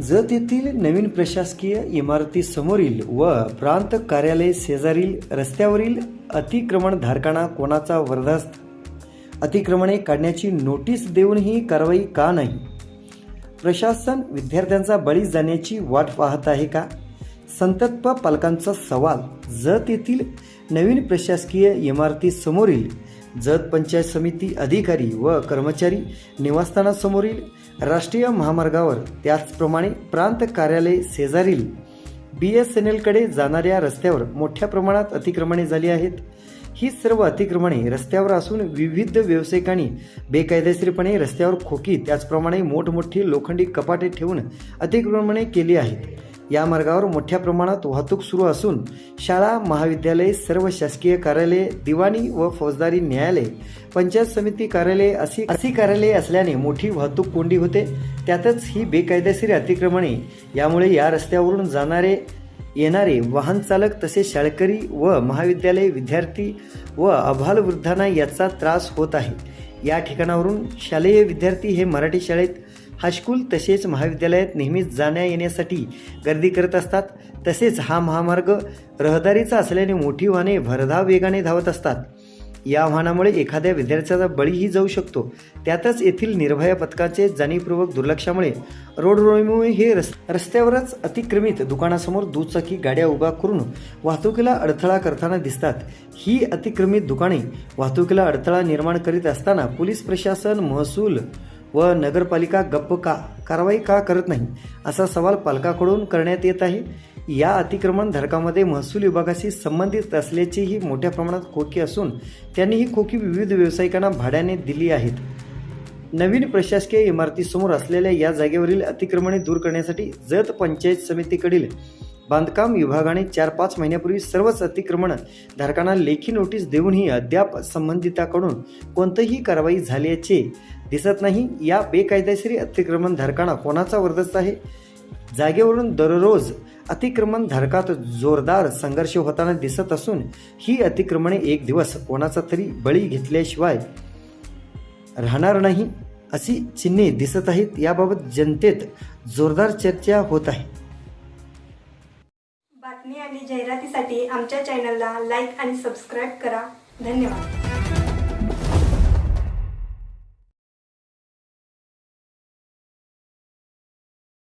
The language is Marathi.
जत येथील नवीन प्रशासकीय इमारतीसमोरील व प्रांत कार्यालय शेजारील रस्त्यावरील अतिक्रमणधारकांना कोणाचा वरदास्त? अतिक्रमणे काढण्याची नोटीस देऊनही कारवाई का नाही? प्रशासन विद्यार्थ्यांचा बळी जाण्याची वाट पाहत आहे का? संतप्त पालकांचा सवाल जत येथील नवीन प्रशासकीय इमारतीसमोरील जत पंचायत समिती अधिकारी व कर्मचारी निवासस्थानासमोरील राष्ट्रीय महामार्गावर त्याचप्रमाणे प्रांत कार्यालय शेजारील बी एस एन एलकडे जाणाऱ्या रस्त्यावर मोठ्या प्रमाणात अतिक्रमणे झाली आहेत. ही सर्व अतिक्रमणे रस्त्यावर असून विविध व्यावसायिकांनी बेकायदेशीरपणे रस्त्यावर खोकी त्याचप्रमाणे मोठमोठी लोखंडी कपाटे ठेवून अतिक्रमणे केली आहेत. या मार्गावर मोठ्या प्रमाणात वाहतूक सुरू असून शाळा महाविद्यालय सर्व शासकीय कार्यालये दिवाणी व फौजदारी न्यायालय पंचायत समिती कार्यालय अशी अशी कार्यालये असल्याने मोठी वाहतूक कोंडी होते. त्यातच ही बेकायदेशीर अतिक्रमणे यामुळे या रस्त्यावरून जाणारे येणारे वाहन चालक तसेच शाळकरी व महाविद्यालय विद्यार्थी व अभालवृद्धांना याचा त्रास होत आहे. या ठिकाणावरून शालेय विद्यार्थी हे मराठी शाळेत हायस्कूल तसेच महाविद्यालयात नेहमीच जाण्या येण्यासाठी गर्दी करत असतात. तसेच हा महामार्ग रहदारीचा असल्याने मोठी वाहने भरधाव वेगाने धावत असतात. या वाहनामुळे एखाद्या विद्यार्थ्याचा बळीही जाऊ शकतो. त्यातच येथील निर्भया पथकाचे जाणीवपूर्वक दुर्लक्षामुळे रोड रोळीमुळे हे रस रस्त्यावरच अतिक्रमित दुकानासमोर दुचाकी गाड्या उभा करून वाहतुकीला अडथळा करताना दिसतात. ही अतिक्रमित दुकाने वाहतुकीला अडथळा निर्माण करीत असताना पोलीस प्रशासन महसूल व नगरपालिका गप्प का कारवाई का करत नाही असा सवाल पालकाकडून करण्यात येत आहे. या अतिक्रमण धारकामध्ये महसूल विभागाशी संबंधित असल्याचीही मोठ्या प्रमाणात खोकी असून त्यांनी ही खोकी विविध व्यावसायिकांना भाड्याने दिली आहेत. नवीन प्रशासकीय इमारतीसमोर असलेल्या या जागेवरील अतिक्रमणे दूर करण्यासाठी जत पंचायत समितीकडील बांधकाम विभागाने चार पाच महिन्यापूर्वी सर्वच अतिक्रमण धारकांना लेखी नोटीस देऊनही अद्याप संबंधिताकडून कोणतीही कारवाई झाल्याचे दिसत नाही. या बेकायदेशीर अतिक्रमण धारकांना कोणाचा वरदस्त आहे? जागेवरून दररोज अतिक्रमण धारकात जोरदार संघर्ष होताना दिसत असून ही अतिक्रमणे एक दिवस कोणाचा तरी बळी घेतल्याशिवाय राहणार नाही अशी चिन्हे दिसत आहेत. याबाबत जनतेत जोरदार चर्चा होत आहे. बातमी आणि जाहिरातीसाठी आमच्या चॅनलला लाईक आणि सबस्क्राईब करा. धन्यवाद.